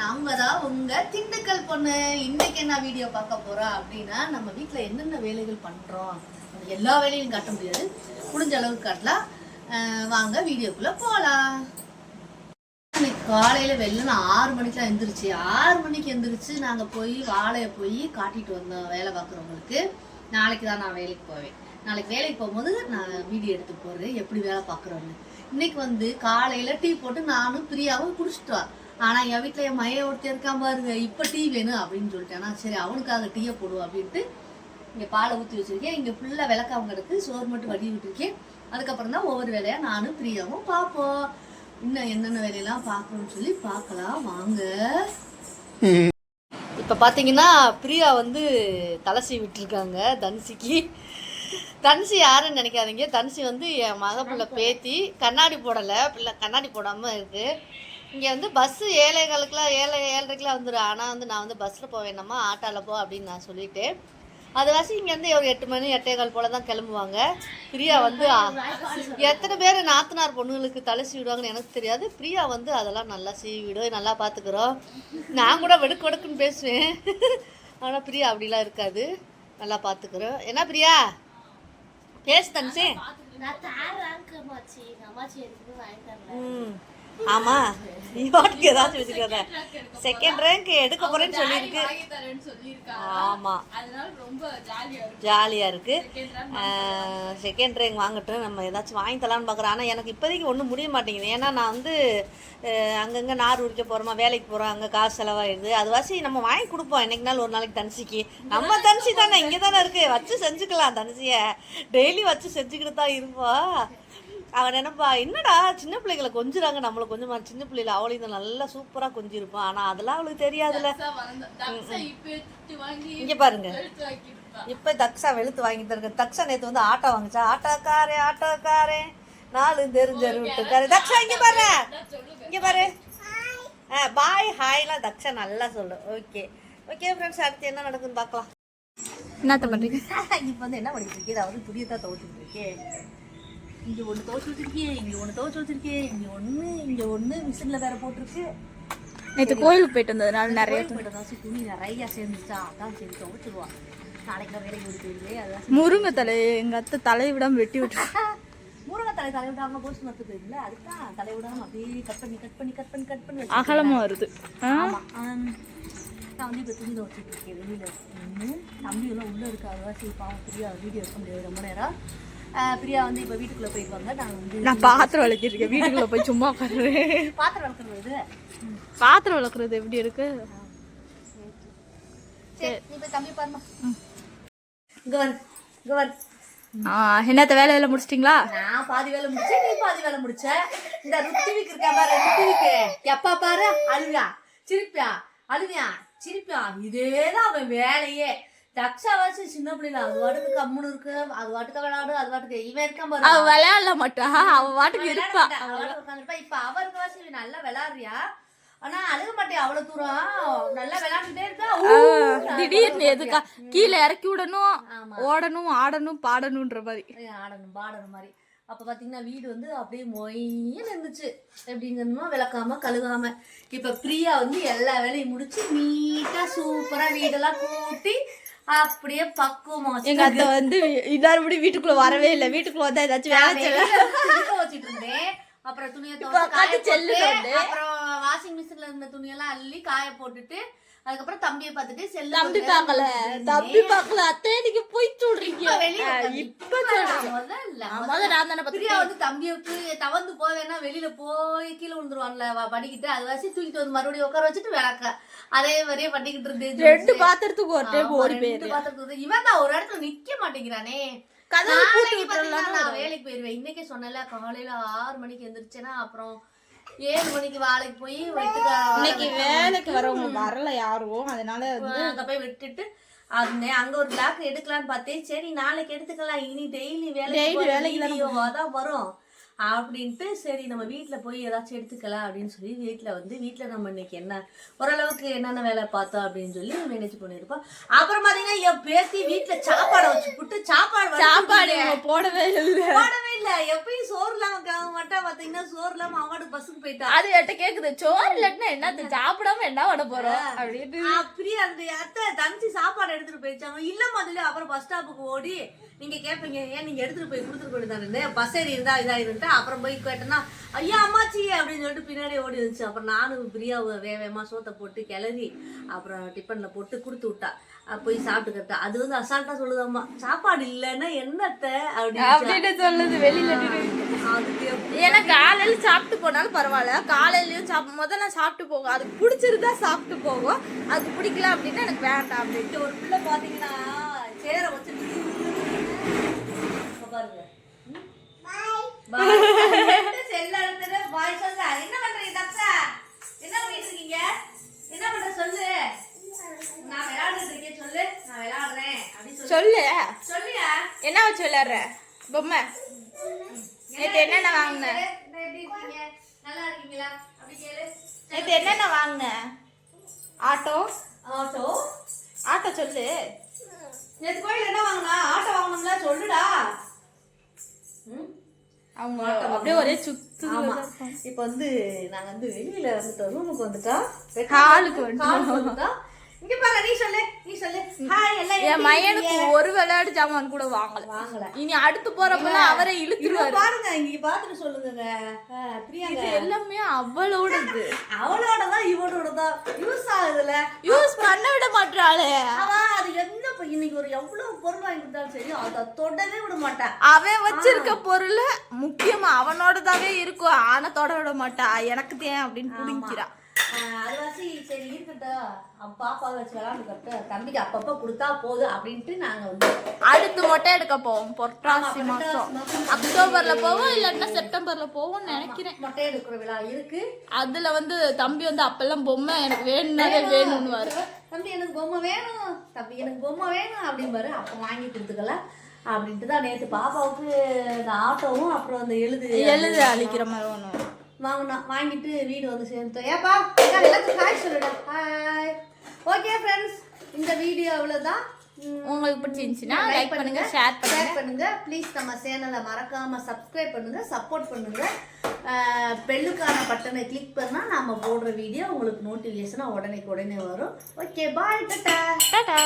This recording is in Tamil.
நம்ம தான் உங்க திண்டுக்கல் பொண்ணு. இன்னைக்கு என்ன வீடியோ பார்க்க போறோம் அப்படின்னா நம்ம வீட்டுல என்னென்ன வேலைகள் பண்றோம்? எல்லா வேலையும் காட்ட முடியாது. முடிஞ்ச அளவுக்கு காட்டலாம். வாங்க வீடியோக்குள்ள போலாம். இன்னைக்கு காலையில நான் ஆறு மணிக்கெல்லாம் எந்திரிச்சு ஆறு மணிக்கு எந்திரிச்சு நாங்க போய் வாழையை போய் காட்டிட்டு வந்தோம் வேலை பார்க்குறவங்களுக்கு. நாளைக்கு தான் நான் வேலைக்கு போவேன். நாளைக்கு வேலைக்கு போகும்போது நான் வீடியோ எடுத்து போறேன் எப்படி வேலை பார்க்குறோன்னு இன்னைக்கு வந்து காலையில டீ போட்டு நானும் பிரியாவும் வா ஆனால் என் வீட்டில் என் மைய ஒருத்தர் இருக்கான் பாருங்க இப்போ டீ வேணும் அப்படின்னு சொல்லிட்டேன். நான் சரி அவனுக்காக டீயை போடுவோம் அப்படின்ட்டு இங்கே பாலை ஊற்றி வச்சிருக்கேன். இங்கே ஃபுல்லாக விளக்காம கிடக்கு சோறு மட்டும் வடி விட்டுருக்கேன். அதுக்கப்புறம் தான் ஒவ்வொரு வேலையாக நானும் பிரியாவும் பார்ப்போம். இன்னும் என்னென்ன வேலையெல்லாம் பார்க்கணும்னு சொல்லி பார்க்கலாம். வாங்க. இப்போ பார்த்தீங்கன்னா பிரியா வந்து தலசி விட்டுருக்காங்க தனுசிக்கு தனுசி யாருன்னு நினைக்காதீங்க. தனுசி வந்து என் மக பிள்ளை பேத்தி. கண்ணாடி போடலை. பிள்ளை கண்ணாடி போடாமல் இருக்குது இங்கே வந்து பஸ்ஸு ஏழைகளுக்குலாம் ஏழை ஏழரைக்கெலாம் வந்துடும் ஆனால் வந்து நான் வந்து பஸ்ஸில் போவேணாமா ஆட்டோவில் போ அப்படின்னு நான் சொல்லிட்டேன் அது வாசி இங்கேருந்து ஒரு எட்டு மணி எட்டே கால் போல தான் கிளம்புவாங்க. பிரியா வந்து எத்தனை பேர் நாத்தனார் பொண்ணுங்களுக்கு தலை சீவிடுவாங்கன்னு எனக்கு தெரியாது. பிரியா வந்து அதெல்லாம் நல்லா சீவிடும். நல்லா பார்த்துக்குறோம் நான் கூட வெடுக்கு வெடுக்குன்னு பேசுவேன். ஆனால் பிரியா அப்படிலாம் இருக்காது. நல்லா பார்த்துக்குறோம் என்ன பிரியா? பேசு தனுசி நான் தாராங்க அம்மாச்சி எங்க அம்மாச்சி எனக்கு வாங்கி தரல. ம். ஆமாம் இவனுக்கு ஏதாச்சும் வச்சுக்காத செகண்ட் ரேங்க் எடுக்க போகிறேன்னு சொல்லியிருக்கு. ஆமாம் ஜாலியாக இருக்கு. செகண்ட் ரேங்க் வாங்கட்டும் நம்ம ஏதாச்சும் வாங்கி தரலான்னு பார்க்குறேன் ஆனால் எனக்கு இப்போதைக்கு ஒன்றும் முடிய மாட்டேங்குது. ஏன்னா நான் வந்து அங்கங்கே நார் உரிக்க போகிறோமா வேலைக்கு போகிறோம் அங்கே காசு செலவாயிடுது அது வாசி நம்ம வாங்கி கொடுப்போம். என்னைக்கு நாள் ஒரு நாளைக்கு தனுசிக்கு. நம்ம தனுசி தானே இங்கே தானே இருக்குது வச்சு செஞ்சுக்கலாம் தனுசியை. டெய்லி வச்சு செஞ்சுக்கிட்டு தான் இருப்போம் அவன் நினைப்பா என்னடா சின்ன பிள்ளைகளை கொஞ்சுறாங்க நம்மளை கொஞ்சமா? சின்ன பிள்ளைல அவளையும் தான் நல்லா சூப்பராக கொஞ்சிருப்பான். ஆனால் அதெல்லாம் அவளுக்கு தெரியாதுல்ல. இங்கே பாருங்க. இப்போ தக்ஷா வெளுத்து வாங்கி தருங்க தக்ஷா நேற்று வந்து ஆட்டோ வாங்குச்சா? ஆட்டோக்காரே ஆட்டோக்காரே நாலு தெரிஞ்ச ரூட்டுக்காரே தக்ஷா இங்கே பாரு. இங்கே பாரு. ஆ பாய் ஹாய்லாம் தக்ஷா நல்லா சொல்லு. ஓகே. ஓகே ஃப்ரெண்ட்ஸ் அடுத்து என்ன நடக்குன்னு பார்க்கலாம் என்னத்த பண்றீங்க? இப்போ வந்து என்ன பண்ணிட்டு இருக்கேன் நான் வந்து துணியை தான் துவைச்சிட்டு இருக்கேன் இங்கே ஒன்று துவைச்சு வச்சிருக்கேன் இங்கே ஒன்று துவைச்சு வச்சிருக்கேன் இங்கே ஒன்று இங்கே ஒன்று மிஷினில் வேற போட்டிருக்கு. நேற்று கோயிலுக்கு போயிட்டு வந்ததுனால நிறைய போயிட்டு துணி நிறைய சேர்ந்துச்சா அதான் சரி துவைச்சிருவான் நாளைக்கு வேலைக்கு போயிடுவே அதான் முருங்கை தலை எங்க அத்தை தலையை விடாம வெட்டி விட்டு முருங்கை தலை தலை விடாம போஸ்ட் மரத்து போயிருந்தல அதுதான் தலை விடாம அப்படியே கட் பண்ணி கட் பண்ணி கட் பண்ணி கட் பண்ணி வச்சிருக்கேன். அகலமா வருது. ஆ? ஆமா. ஆம். நான் வந்து இப்போ துணி துவைச்சிட்டு இருக்கேன் வெளியில. தம்பி எல்லாம் உள்ள இருக்கு சரி பாவம் பிரியா வீடியோ எடுக்க முடியாது. ரொம்ப நேரம். பிரியா வந்து இப்போ வீட்டுக்குள்ள போயிருவாங்க நான் வந்து நான் பாத்திரம் விளக்கிட்டு இருக்கேன். வீட்டுக்குள்ள போய் சும்மா உட்காருறேன். பாத்திரம் வளர்க்குறது பாத்திரம் விளக்குறது எப்படி இருக்கு? என்னத்த வேலையில முடிச்சிட்டிங்களா? நான் பாதி வேலை முடிச்சேன் நீ பாதி வேலை முடிச்ச. இந்த ருத்திவிக்கு இருக்கா பாரு ருத்திவிக்கு. எப்பா பாரு? அழுவியா? சிரிப்பியா? அழுவியா? சிரிப்பியா? இதேதான் அவன் வேலையே. தக்ஷா வாசி சின்ன பிள்ளைல அது வாட்டுக்கு கம்முன்னு இருக்கு அது வாட்டுக்கு விளையாடு அது வாட்டுக்கு இவன் இருக்கான் பாரு. அவ விளையாடல மாட்டா. அவ வாட்டுக்கு இருப்பா. அவ. இப்ப அவருக்கு வாசி நல்லா விளையாடுறியா? ஆனா அழுக மாட்டியா அவ்வளவு தூரம். நல்லா விளையாண்டுட்டே இருக்கா திடீர்னு எதுக்கா? கீழே இறக்கி விடணும் ஓடணும் ஆடணும் பாடணும்ன்ற மாதிரி. ஆடணும் பாடணும் மாதிரி. அப்ப பாத்தீங்கன்னா வீடு வந்து அப்படியே மொய்ன்னு இருந்துச்சு. எப்படிங்கணுமோ விளக்காம கழுகாம. இப்ப பிரியா வந்து எல்லா வேலையும் முடிச்சு நீட்டா சூப்பரா வீடெல்லாம் கூட்டி அப்படியே பக்குவமா எங்க அத்தை வந்து முடி வீட்டுக்குள்ள வரவே இல்லை வீட்டுக்குள்ள வந்தா ஏதாச்சும் வேலை செய்ய வச்சுட்டு இருந்தேன் அப்புறம் துணியை துவைச்சு. அப்புறம் வாஷிங் மிஷின்ல இருந்த துணியெல்லாம் அள்ளி காய போட்டுட்டு அதுக்கப்புறம் தம்பியை பார்த்துட்டு செல்லு தம்பி பார்க்கல. தம்பி. பார்க்கல. அத்தை நீங்க போய் சொல்றீங்க. இப்ப பிரியா வந்து தம்பியுக்கு தவந்து போவேன்னா வெளியில போய் கீழே விழுந்துருவான்ல படிக்கிட்டு. அது வச்சு தூக்கிட்டு வந்து மறுபடியும் உட்கார வச்சுட்டு விளக்க. அதே மாதிரியே பண்ணிக்கிட்டு இருந்து ரெண்டு பாத்திரத்துக்கு ஒரு டைம் ஓடி போயிரு இவன் தான் ஒரு இடத்துல நிக்க மாட்டேங்கிறானே. நான் வேலைக்கு போயிருவேன். இன்னைக்கே சொன்னல காலையில ஆறு மணிக்கு எந்திரிச்சேன்னா அப்புறம் ஏழு மணிக்கு வேலைக்கு போய் இன்னைக்கு வேலைக்கு வரவங்க வரல யாரும். அதனால வந்து அங்க போய் விட்டுட்டு அந்த அங்க ஒரு பிளாக் எடுக்கலாம்னு பார்த்தேன். சரி நாளைக்கு எடுத்துக்கலாம். இனி டெய்லி Daily வேலைக்கு வேலைக்கு தானே வரும். அப்படின்ட்டு சரி நம்ம வீட்டில் போய் ஏதாச்சும் எடுத்துக்கலாம் அப்படின்னு சொல்லி வீட்டில் வந்து வீட்டில் நம்ம இன்னைக்கு என்ன ஓரளவுக்கு என்னென்ன வேலை பார்த்தோம் அப்படின்னு சொல்லி மேனேஜ் பண்ணியிருப்போம் அப்புறம் பார்த்தீங்கன்னா என் பேத்தி வீட்டில் சாப்பாடை வச்சு புட்டு சாப்பாடு சாப்பாடு போடவே இல்லை. போடவே இல்லை. எப்பயும் சோறு இல்லாம அவ மட்டும் பார்த்தீங்கன்னா சோறு இல்லாம அவனோட பஸ்ஸுக்கு போயிட்டா. அது என்கிட்ட கேக்குது. சோறு இல்லாட்டினா என்னது சாப்பிடாம என்ன பண்ண போறோம்? அப்படின்னு அப்படியே அந்த அத்தை தங்கச்சி சாப்பாடு எடுத்துட்டு போயிடுச்சாங்க. இல்ல முதல்ல அப்புறம் பஸ் ஸ்டாப்புக்கு ஓடி நீங்க கேட்பீங்க ஏன் நீங்க எடுத்துட்டு போய் கொடுத்துட்டு போயிட்டு பஸ் ஏறி இருந்தா இதா இருந்துட்டு அப்புறம் போய் கேட்டேன்னா ஐயா அம்மாச்சி அப்படின்னு சொல்லிட்டு பின்னாடி ஓடி வந்துச்சு அப்புறம் நானும் பிரியா வே வேகமா சோத்தை போட்டு கிளறி அப்புறம் டிஃபன்ல போட்டு கொடுத்து விட்டா. போய் சாப்பிட்டுக்கிட்டா. அது வந்து அசால்ட்டா சொல்லுதாம்மா சாப்பாடு இல்லைன்னா என்னத்த அப்படின்னு அப்படின்னு சொல்லுது வெளியில ஏன்னா காலையில சாப்பிட்டு போனாலும் பரவாயில்ல. காலையிலயும் சாப்பிடும் முதல்ல சாப்பிட்டு போகும் அதுக்கு பிடிச்சிருந்தா சாப்பிட்டு போகும் அதுக்கு பிடிக்கல அப்படின்னா எனக்கு வேண்டாம் அப்படின்ட்டு ஒரு பிள்ளை பாத்தீங்கன்னா சேர வச்சு பாருங்க. செல்ல எடுத்துட்டு பாய் சொல்ல. என்ன பண்றீங்க தப்சா? என்ன பண்ணிட்டு இருக்கீங்க என்ன பண்ற சொல்லு. நான் விளையாடுட்டு இருக்கேன் சொல்லு. நான் விளையாடுறேன் அப்படி சொல்லு. சொல்லியா? என்ன வச்சு விளையாடுற? பொம்மை. நேத்து என்னென்ன வாங்கின? நல்லா இருக்கீங்களா? அப்படி கேளு. நேத்து என்னென்ன வாங்கின? ஆட்டோ. ஆட்டோ. ஆட்டோ சொல்லு. நேத்து கோயில் என்ன வாங்கினா? ஆட்டோ வாங்கணும்ல சொல்லுடா. ம்? அவங்க அப்படியே ஒரே சுத்து இப்போ வந்து நாங்க வந்து வெளியில வந்துட்டோம் ரூமுக்கு வந்துட்டோம் ஹாலுக்கு வந்துட்டோம். இங்க பாரு நீ சொல்லு நீ சொல்லு. ஹாய் எல்லாம் என் மையனுக்கு? ஒரு விளையாட்டு ஜாமான் கூட வாங்கல. வாங்கல. இனி அடுத்து போறப்பெல்லாம் அவரை இழுத்துருவாரு. பாருங்க இங்க பாத்துட்டு சொல்லுங்க பிரியாங்க. எல்லாமே அவளோடது. அவளோட தான் இவளோட தான் யூஸ் ஆகுதுல யூஸ் பண்ண விட மாட்டாளே அவ அது என்ன இன்னைக்கு ஒரு எவ்வளவு பொருள் வாங்கி கொடுத்தாலும் சரி அதை தொடவே விட மாட்டா. அவன் வச்சிருக்க பொருள் முக்கியமா அவனோடதாவே இருக்கும். ஆனா தொட விட மாட்டா. எனக்கு தேன் அப்படின்னு புடிங்கிறா. ஆஹ் அது வாசி சரி இருக்கட்டும். பாப்பா வச்சு விளாண்டுக்கிட்ட தம்பிக்கு அப்பப்ப கொடுத்தா போதும் அப்படின்ட்டு நாங்க வந்து அடுத்து மொட்டை எடுக்க போவோம். புரட்டாசி மாசம். அக்டோபர்ல போவோம் இல்லாட்டினா செப்டம்பர்ல போவோம்னு நினைக்கிறேன். மொட்டை எடுக்கிற விழா இருக்கு. அதுல வந்து தம்பி வந்து அப்பெல்லாம் பொம்மை எனக்கு வேணும்னாலே வேணும்னு வரும் தம்பி எனக்கு பொம்மை வேணும். தம்பி எனக்கு பொம்மை வேணும் அப்படிம்பாரு. அப்போ வாங்கி கொடுத்துக்கல. அப்படின்ட்டு தான் நேற்று பாப்பாவுக்கு இந்த ஆட்டோவும் அப்புறம் அந்த எழுது எழுத அழிக்கிற மாதிரி ஒன்று வாங்கினோம் வாங்கிட்டு வீடு வந்து சேர்ந்தோம் ஏப்பா எல்லாத்துக்கும் ஹாய் சொல்லிடு. ஹாய் ஓகே ஃப்ரெண்ட்ஸ் இந்த வீடியோ அவ்வளோதான் உங்களுக்கு பிடிச்சிருந்துச்சுன்னா லைக் பண்ணுங்க ஷேர் ஷேர் பண்ணுங்க. ப்ளீஸ் நம்ம சேனலை மறக்காம சப்ஸ்கிரைப் பண்ணுங்க சப்போர்ட் பண்ணுங்க. பெல்லுக்கான பட்டனை கிளிக் பண்ணா நாம போடுற வீடியோ உங்களுக்கு நோட்டிஃபிகேஷனா உடனே உடனே வரும். ஓகே பாய் டாட்டா டாடா.